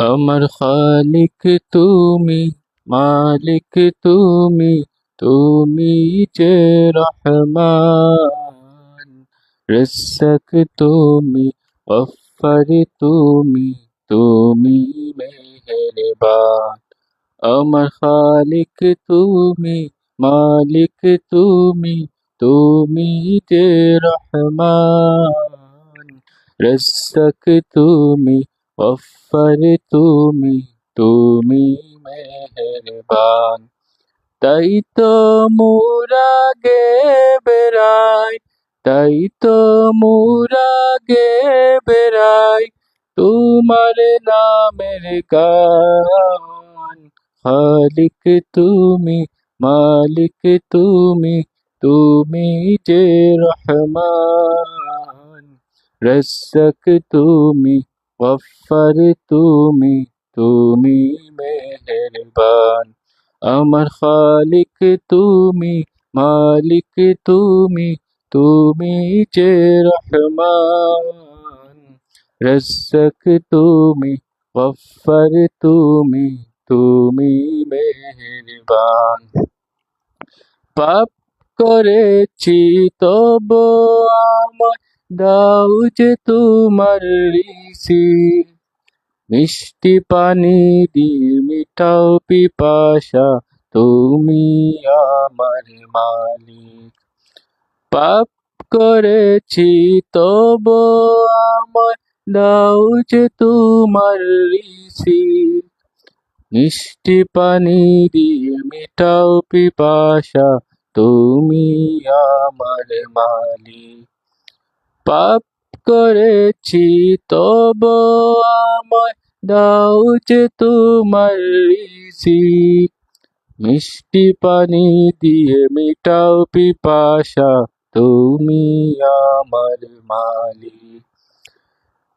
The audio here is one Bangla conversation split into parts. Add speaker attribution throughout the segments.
Speaker 1: আমার খালিক তুমি, মালিক তুমি তুমি যে রহমান। রসক তুমি, গফর তুমি তুমি মেহেরবান। আমার খালিক তুমি, মালিক তুমি তুমি যে রহমান। রসক তুমি গফর তুমি তুমি মেহেরবান। তাই তো মোরা গে বেড়াই, তাই তো মোরা গে বেড়াই তোমার নামের গান। খালিক তুমি, মালিক তুমি তুমি যে রহমান। রসক তুমি গফর তুমি তুমি মেহেরবান। আমার খালিক তুমি, মালিক তুমি তুমি যে রহমান। রসক তুমি গফর তুমি তুমি মেহেরবান। পাপ করেছি তব আমার দাও যে তোমার ঋষি। মিষ্টি পানি দিয়ে মিঠাও পিপাসা, তুমি আমার মালিক। পাপ করেছি, তব আমার দাও যে তোমার ঋষি। মিষ্টি পানি দিয়ে মিঠাও পিপাসা, তুমি আমার মালিক। পাপ করেছি, তব আমায় দাও যে তোমার ঋষি। মিষ্টি পানি দিয়ে মিটাও পিপাসা, তুমি আমার মালিক।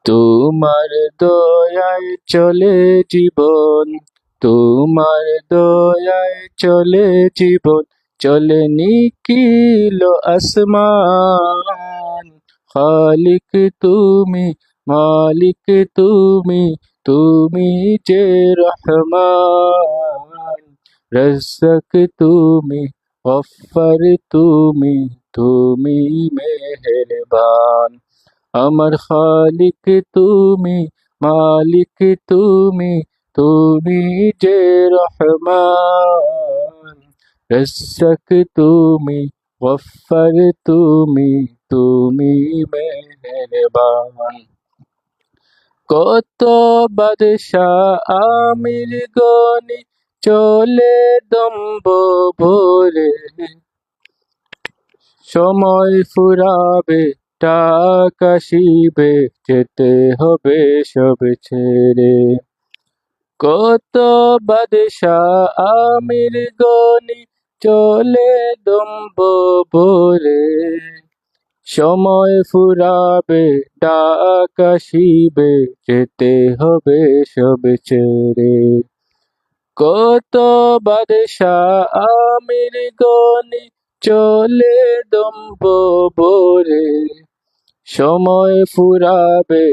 Speaker 1: তোমার দয়ায় চলে জীবন, তোমার দয়ায় চলে জীবন, চলে নিখিল আসমান। খালিক তুমি, মালিক তুমি তুমি যে রহমান। রসক তুমি, গফর তুমি তুমি মেহেরবান। আমার খালিক তুমি, মালিক তুমি তুমি যে রহমান। রসক তুমি, গফর তুমি তুমি মেহেরবান। কত বাদশাহ আমির গনি চলে দম্ব ভোরে সময় ফুরাবে, টাকা শিবে, যেতে হবে সব ছেড়ে। কত বাদশাহ আমির গনি চলে দম্ব ভোরে সময় ফুরাবে, ডাকা যেতে হবে সব ছেড়ে। কত বাদশা আমির গনি চলে দম্ব বোরে সময় ফুরাবে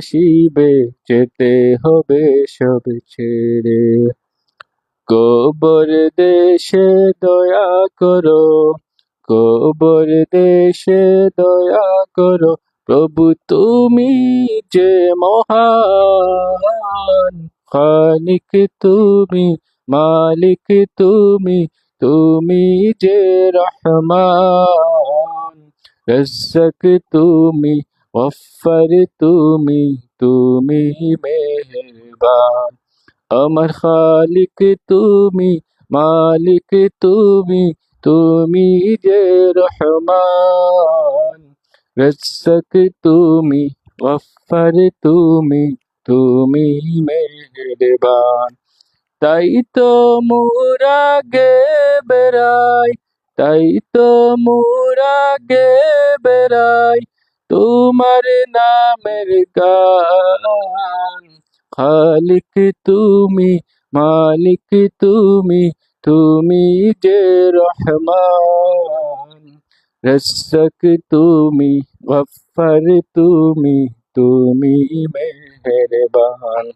Speaker 1: শিবে যেতে হবে সব ছেড়ে। গোবর দেশে দয়া করো কবর দেশে দয়া করো। প্রভু, তুমি যে মহান, খালিক তুমি, মালিক তুমি তুমি যে রহমান রসক তুমি, গফর তুমি তুমি মেহরবান। আমার খালিক তুমি, মালিক তুমি তুমি যে রহমান, রসক তুমি, গফর তুমি তুমি মেহেরবান। তাই তো মোরা গে বেড়াই, তাই তো মোরা গে বেড়াই তোমার নামের গান। খালিক তুমি, মালিক তুমি তুমি যে রহমান রসক তুমি গফর তুমি তুমি মেহরবান।